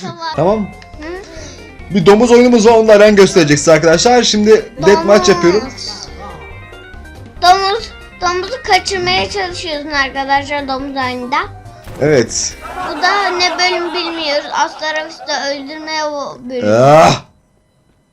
Tamam. Tamam. Bir domuz oyunumuz var onu da Eren göstereceksin arkadaşlar. Şimdi deathmatch yapıyorum. Domuz. Domuz. Domuzu kaçırmaya çalışıyorsun arkadaşlar domuz oyunda. Evet. Bu da ne bölüm bilmiyoruz. Astrofist'i öldürmeye o bölüm. Ah,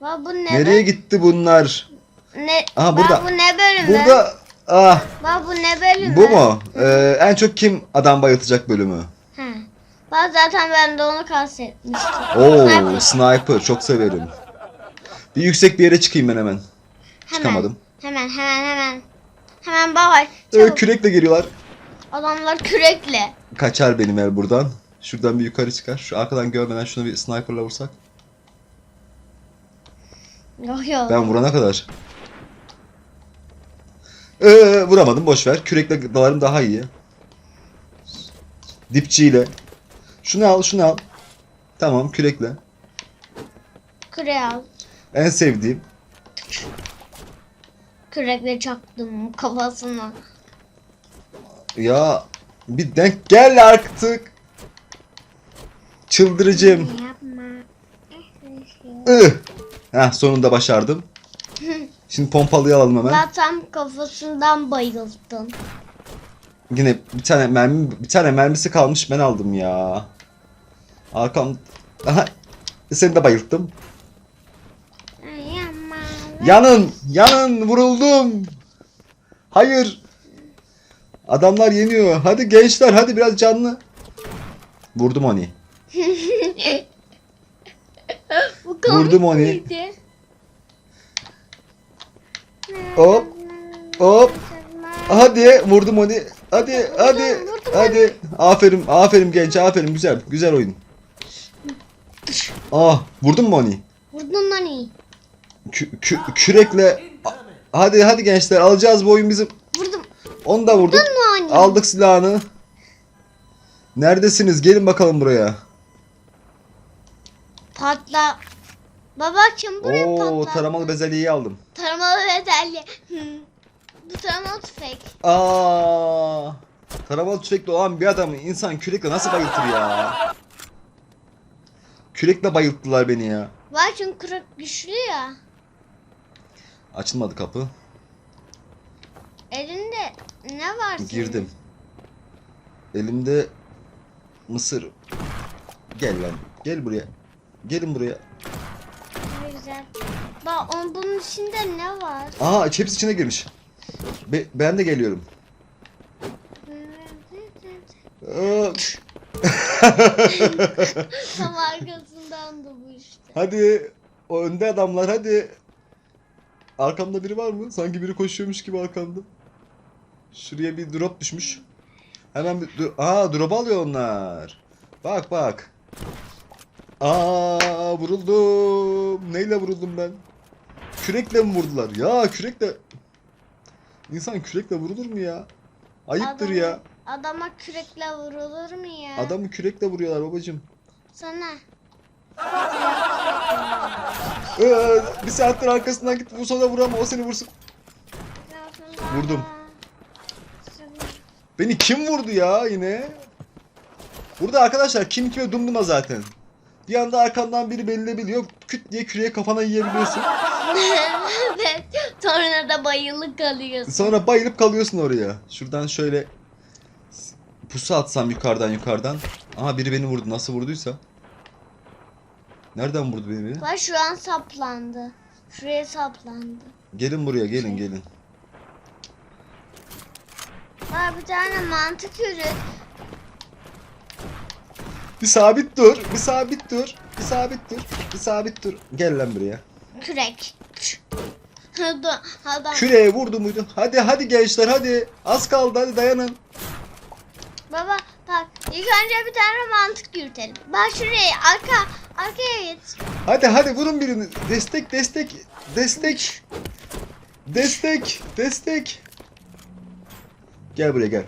Bak bu ne nereye bölüm? gitti bunlar? Ne? Aha, burada. bu ne bölüm? lan? Burada ah Bak bu ne bölüm? bu mu? Ee, en çok kim adam bayıltacak bölümü? Bak zaten ben de onu kastetmiştim. Oo Sniper. sniper çok severim. Bir yüksek bir yere çıkayım ben hemen. Hemen. Çıkamadım. Hemen hemen hemen. Hemen bak. Ee, Çabuk. kürekle geliyorlar. Adamlar kürekle. Kaçar benim el buradan. Şuradan bir yukarı çıkar. Şu arkadan görmeden şunu bir sniperla vursak. Yok yok. Ben vurana kadar. Ee, vuramadım boş ver. Kürekle dalarım daha iyi. Dipçiyle. Şunu al, şunu al. Tamam, kürekle. Kürek al. En sevdiğim. Kürekle çaktım kafasına. Ya bir denk gel artık. Çıldıracağım. Yapma. Heh, sonunda başardım. Şimdi pompalıyı alalım hemen. Tam kafasından bayıldım. Yine bir tane mermi bir tane mermisi kalmış ben aldım ya. Arkam Aha seni de bayılttım. Yanın, yanın vuruldum. Hayır. Adamlar yeniyor. Hadi gençler hadi biraz canlı. Vurdum onu. Vurdum onu. Hop. Hop. Hadi vurdum onu. Hadi hadi hadi. Aferin aferin genç aferin güzel güzel oyun. Ah vurdun mu onu? Vurdun lan iyi. Kü- kü- kürekle hadi hadi gençler alacağız bu oyun bizim. Vurdum. Onu da vurduk. Vurdun mu onu? Aldık silahını. Neredesiniz? Gelin bakalım buraya. Patla. Baba kim buraya Oo, patlattı? taramalı bezelyeyi aldım. Taramalı bezelye. Bu taramalı tüfek. Aa! Taramalı tüfekli olan bir adamı insan kürekle nasıl bayıltır ya? Kürekle bayılttılar beni ya. Var çünkü kürek güçlü ya. Açılmadı kapı. Elinde ne var senin? Girdim. Elimde mısır. Gel lan. Gel buraya. Gelin buraya. Ne güzel. Bak onun bunun içinde ne var? Aha hepsi içine girmiş. Be- ben de geliyorum. Tam işte. Hadi. O önde adamlar hadi. Arkamda biri var mı? Sanki biri koşuyormuş gibi arkamda. Şuraya bir drop düşmüş. Hemen bir. Aa drop alıyor onlar. Bak bak. Aa vuruldum. Neyle vuruldum ben? Kürekle mi vurdular? Ya kürekle. İnsan kürekle vurulur mu ya? Ayıptır Adama- ya. Adama kürekle vurulur mu ya? Adamı kürekle vuruyorlar babacım. Sana. Ee, bir saattir arkasından git bu sonra vuramam o seni vursun. Vurdum. Beni kim vurdu ya yine? Burada arkadaşlar kim kime dumduma zaten. Bir anda arkandan biri belirlebiliyor. Küt diye küreye kafana yiyebiliyorsun. evet. Sonra da bayılı kalıyorsun. Sonra bayılıp kalıyorsun oraya. Şuradan şöyle pusu atsam yukarıdan yukarıdan. Aha biri beni vurdu. Nasıl vurduysa. Nereden vurdu beni? Bak şu an saplandı. Şuraya saplandı. Gelin buraya gelin gelin. Var bir tane mantık ürün. Bir sabit dur. Bir sabit dur. Bir sabit dur. Bir sabit dur. Gel lan buraya. Kürek. Adam, adam. Küreğe vurdu muydu? Hadi hadi gençler hadi. Az kaldı hadi dayanın. Baba bak ilk önce bir tane mantık yürütelim. Bak şuraya arka arkaya git. Hadi hadi vurun birini. Destek destek. Destek. Destek. Destek. Gel buraya gel.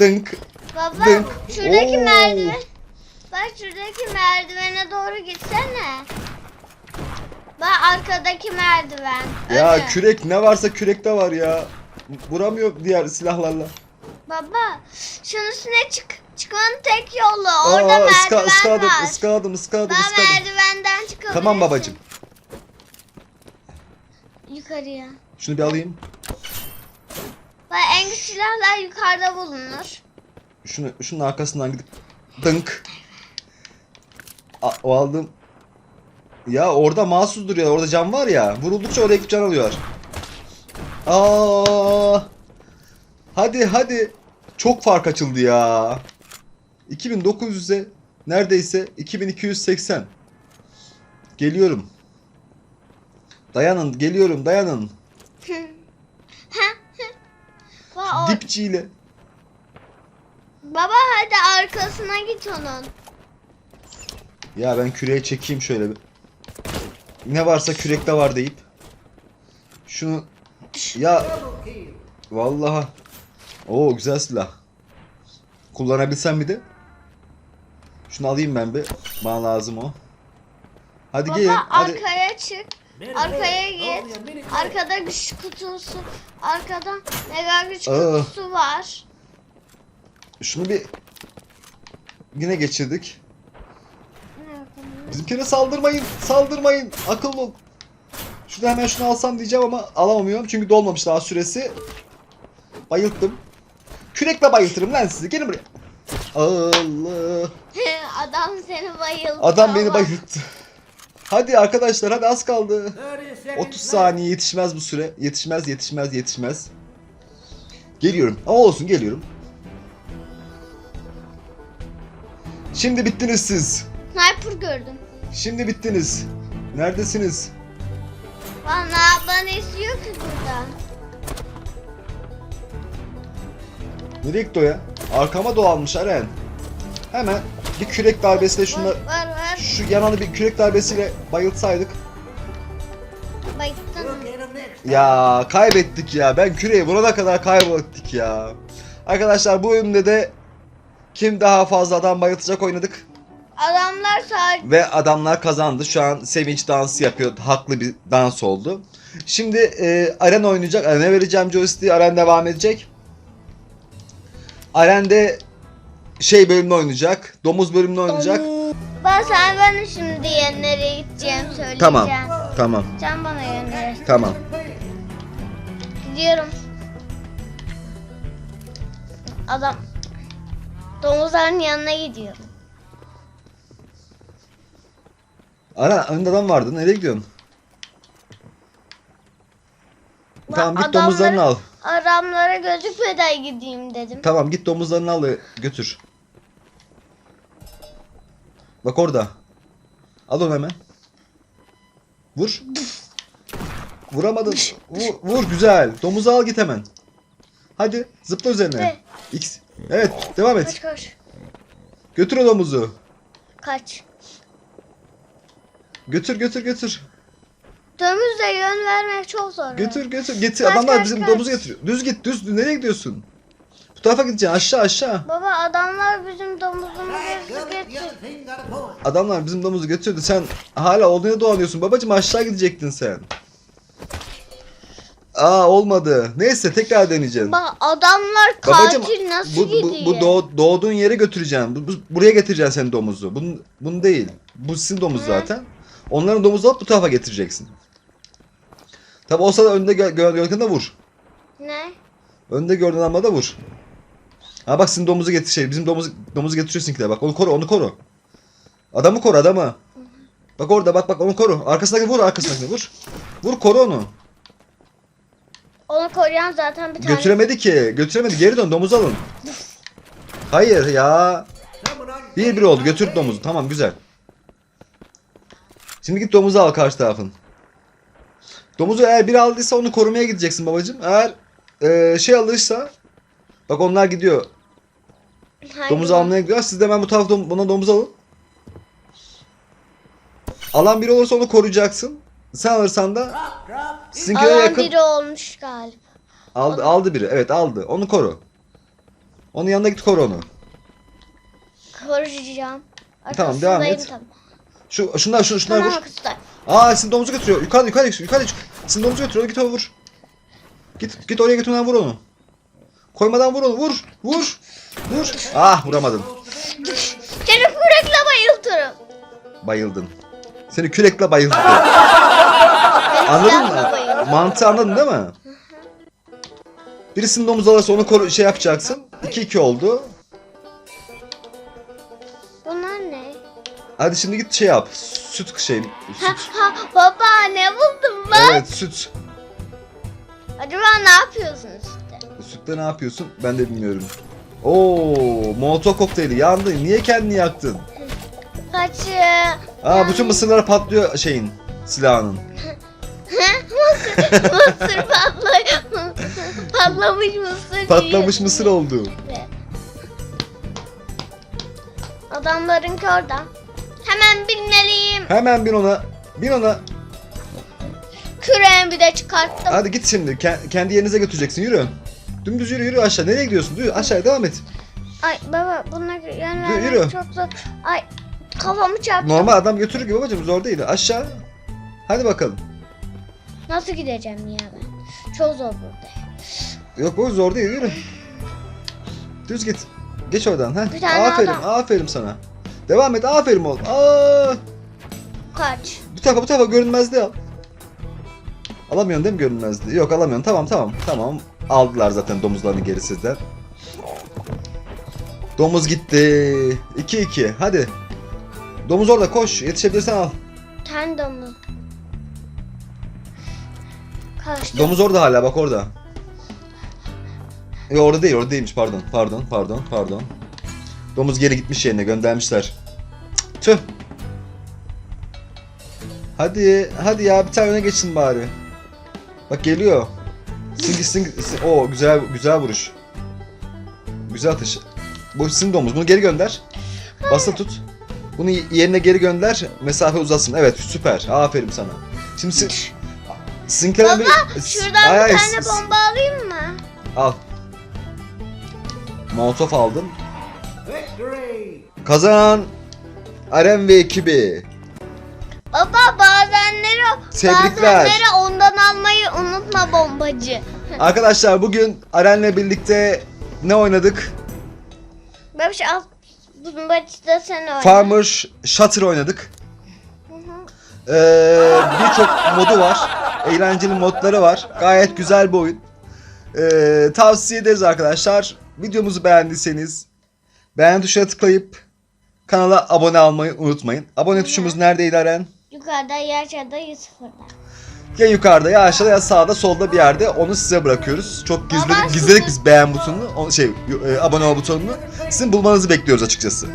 Dınk. Baba Dınk. şuradaki Oo. merdiven. Bak şuradaki merdivene doğru gitsene. Bak arkadaki merdiven. Ya Önü. kürek ne varsa kürekte var ya. Vuramıyor diğer silahlarla. Baba şunun üstüne çık. Çıkmanın tek yolu. Orada Aa, merdiven ıska, ıskaladım, var. ıskaladım, ıskaladım, Daha ıskaladım. merdivenden çıkabilirsin. Tamam babacım. Yukarıya. Şunu bir alayım. Bak en güçlü silahlar yukarıda bulunur. Şunu şunun arkasından gidip dınk. A, o aldım. Ya orada mahsus duruyor. Orada cam var ya. Vuruldukça oraya gidip can alıyor. Aa! Hadi hadi. Çok fark açıldı ya. 2900'e neredeyse 2280. Geliyorum. Dayanın, geliyorum, dayanın. Dipçiyle. Baba hadi arkasına git onun. Ya ben küreği çekeyim şöyle bir. Ne varsa kürekte var deyip. Şunu ya vallahi o güzel silah. Kullanabilsem bir de. Şunu alayım ben bir. Bana lazım o. Hadi Baba gelin. Hadi. arkaya çık. Arkaya git. Arkada güç kutusu. Arkada mega güç Aa. kutusu var. Şunu bir yine geçirdik. Bizimkine saldırmayın. Saldırmayın. Akıllı ol. Şurada hemen şunu alsam diyeceğim ama alamıyorum. Çünkü dolmamış daha süresi. Bayılttım. Kürekle bayıltırım lan sizi. Gelin buraya. Allah. Adam seni bayılttı. Adam beni bayılttı. Hadi arkadaşlar hadi az kaldı. 30 30 saniye yetişmez bu süre. Yetişmez yetişmez yetişmez. Geliyorum. Ama olsun geliyorum. Şimdi bittiniz siz. Sniper gördüm. Şimdi bittiniz. Neredesiniz? Ne yapmanı istiyor ki buradan? Nereye gitti o ya? Arkama dolanmış Aren. Hemen bir kürek darbesiyle şunu Var var var. şu yanalı bir kürek darbesiyle bayıltsaydık. Bayıttın. Ya kaybettik ya. Ben küreği vurana kadar kaybettik ya. Arkadaşlar bu bölümde de kim daha fazla adam bayıltacak oynadık. Adamlar sadece Ve adamlar kazandı. Şu an sevinç dansı yapıyor. Haklı bir dans oldu. Şimdi e, Aren oynayacak. Aren'e vereceğim joystick'i. Aren devam edecek. Aren de şey bölümünü oynayacak. Domuz bölümünü oynayacak. Ben sen ben şimdi nereye gideceğim söyleyeceğim. Tamam. Tamam. Sen bana yönler. Tamam. Gidiyorum. Adam domuzların yanına gidiyorum. Aren önünde adam vardı. Nereye gidiyorsun? Tamam git domuzlarını al. Adamlara gözükmeden gideyim dedim. Tamam git domuzlarını al ve götür. Bak orada. Al onu hemen. Vur. Vuramadın. Vur, vur güzel. Domuzu al git hemen. Hadi zıpla üzerine. Ne? X. Evet devam Kaç et. kaç. Götür o domuzu. Kaç. Götür götür götür. Domuzla yön vermek çok zor. Götür götür. Getir. Kaç, Adamlar kaç, bizim kaç. domuzu getiriyor. Düz git düz. Nereye gidiyorsun? Bu tarafa gideceksin. Aşağı aşağı. Baba adamlar bizim domuzumuzu getir. Adamlar bizim domuzu götürdü. Sen hala olduğuna dolanıyorsun. Babacım aşağı gidecektin sen. Aa olmadı. Neyse tekrar deneyeceğiz. Bak adamlar Babacım katil nasıl bu, bu, gidiyor? bu doğ- doğduğun yere götüreceğim. Bu, bu- buraya getireceksin sen domuzu. Bunun, bunu değil. Bu sizin domuz Hı. zaten. Onların domuzu alıp bu tarafa getireceksin. Tabi olsa da önde gö gö gördüğünde vur. Ne? Önde gördüğün adama da vur. Ha bak sizin domuzu getir şey. Bizim domuzu, domuzu getiriyorsun ki de bak onu koru onu koru. Adamı koru adamı. Bak orada bak bak onu koru. Arkasındaki vur arkasındaki vur. Vur koru onu. Onu koruyan zaten bir tane. Götüremedi ki. Götüremedi. Geri dön domuzu alın. Hayır ya. Bir bir oldu. Götür domuzu. Tamam güzel. Şimdi git domuzu al karşı tarafın. Domuzu eğer biri aldıysa onu korumaya gideceksin babacığım. Eğer e, şey alırsa bak onlar gidiyor. Hangi Domuzu var? almaya gidiyor. Siz de hemen bu tarafta dom- buna domuz alın. Alan biri olursa onu koruyacaksın. Sen alırsan da sizinkine Alan yakın. biri olmuş galiba. Aldı, aldı biri. Evet aldı. Onu koru. Onun yanına git koru onu. Koruyacağım. Tamam, devam Arkasındayım, et. Tamam, Şu şunlar şu şunlar vur. Aa sizin domuzu götürüyor. Yukarı yukarı yukarı yukarı. Sizin domuzu götürüyor. Git vur. Git git oraya götürmeden vur onu. Koymadan vur onu. Vur. Vur. Vur. Ah vuramadın. Seni kürekle bayıltırım. Bayıldın. Seni kürekle bayılttı. Anladın mı? Mantığı anladın değil mi? Birisinin omuz alırsa onu koru- şey yapacaksın. 2-2 oldu. Hadi şimdi git şey yap. Süt şey. Ha, Süt. ha, baba ne buldum bak. Evet süt. Acaba ne yapıyorsunuz işte? Sütte ne yapıyorsun? Ben de bilmiyorum. Oo, molotov kokteyli yandı. Niye kendini yaktın? Kaçı. Aa bütün mısırlar patlıyor şeyin silahının. mısır, mısır patlıyor. Patlamış mısır. Patlamış mısır oldu. Adamlarınki orada. Hemen binmeliyim. Hemen bin ona. Bin ona. Küreğimi bir de çıkarttım. Hadi git şimdi. Ke- kendi yerinize götüreceksin. Yürü. Dümdüz yürü yürü aşağı. Nereye gidiyorsun? Yürü aşağıya devam et. Ay baba bunlar Yürü. çok zor. Ay kafamı çarptı. Normal adam götürür gibi babacım zor değil. Aşağı. Hadi bakalım. Nasıl gideceğim ya ben? Çok zor burada. Yok bu zor değil yürü. Düz git. Geç oradan. Heh. Bir tane aferin adam. aferin sana. Devam et aferin oğlum. Aa, Kaç. bu tarafa bu tarafa görünmezdi al. Alamıyorsun değil mi görünmezdi? Yok alamıyorsun. Tamam tamam tamam. Aldılar zaten domuzlarını geri sizden. Domuz gitti. 2-2. Hadi. Domuz orada koş. Yetişebilirsen al. Ten domu. Kaçtı. Domuz orada hala bak orada. Yok orada değil orada değilmiş pardon pardon pardon pardon. Domuz geri gitmiş yerine göndermişler. Tüh. Hadi hadi ya bir tane öne geçsin bari. Bak geliyor. Singi singi sin- Oo güzel güzel vuruş. Güzel atış. Bu sizin domuz bunu geri gönder. Basılı tut. Bunu yerine geri gönder. Mesafe uzasın. Evet süper. Aferin sana. Şimdi sin Sinkelen bir... Şuradan Ay, bir tane bomba alayım mı? Al. Molotov aldım. Kazanan Aren ve ekibi. Baba bazenleri, Tebrikler. bazenleri ondan almayı unutma bombacı. Arkadaşlar bugün Aren'le birlikte ne oynadık? Babiş al. Bombacı da sen oyna. Farmer Shutter oynadık. Ee, Birçok modu var. Eğlenceli modları var. Gayet güzel bir oyun. Ee, tavsiye ederiz arkadaşlar. Videomuzu beğendiyseniz beğen tuşuna tıklayıp kanala abone olmayı unutmayın. Abone tuşumuz neredeydi Aren? Yukarıda yaşadığı sıfırda. Ya yukarıda ya aşağıda ya sağda solda bir yerde onu size bırakıyoruz. Çok gizledik, gizledik biz beğen butonunu, o- şey e, abone ol butonunu. Sizin bulmanızı bekliyoruz açıkçası.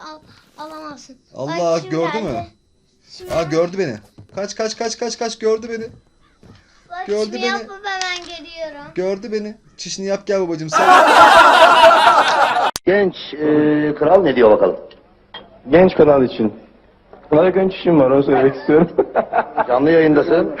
Al, alamazsın. Allah, şimdi gördü mü? Şimdi Aa gördü beni. Kaç kaç kaç kaç kaç gördü beni. bak, gördü şimdi beni. yapıp hemen geliyorum. Gördü beni. Çişini yap gel babacığım sen. Genç e, kral ne diyor bakalım? Genç kanal için. Bana genç işim var onu söylemek istiyorum. Canlı yayındasın.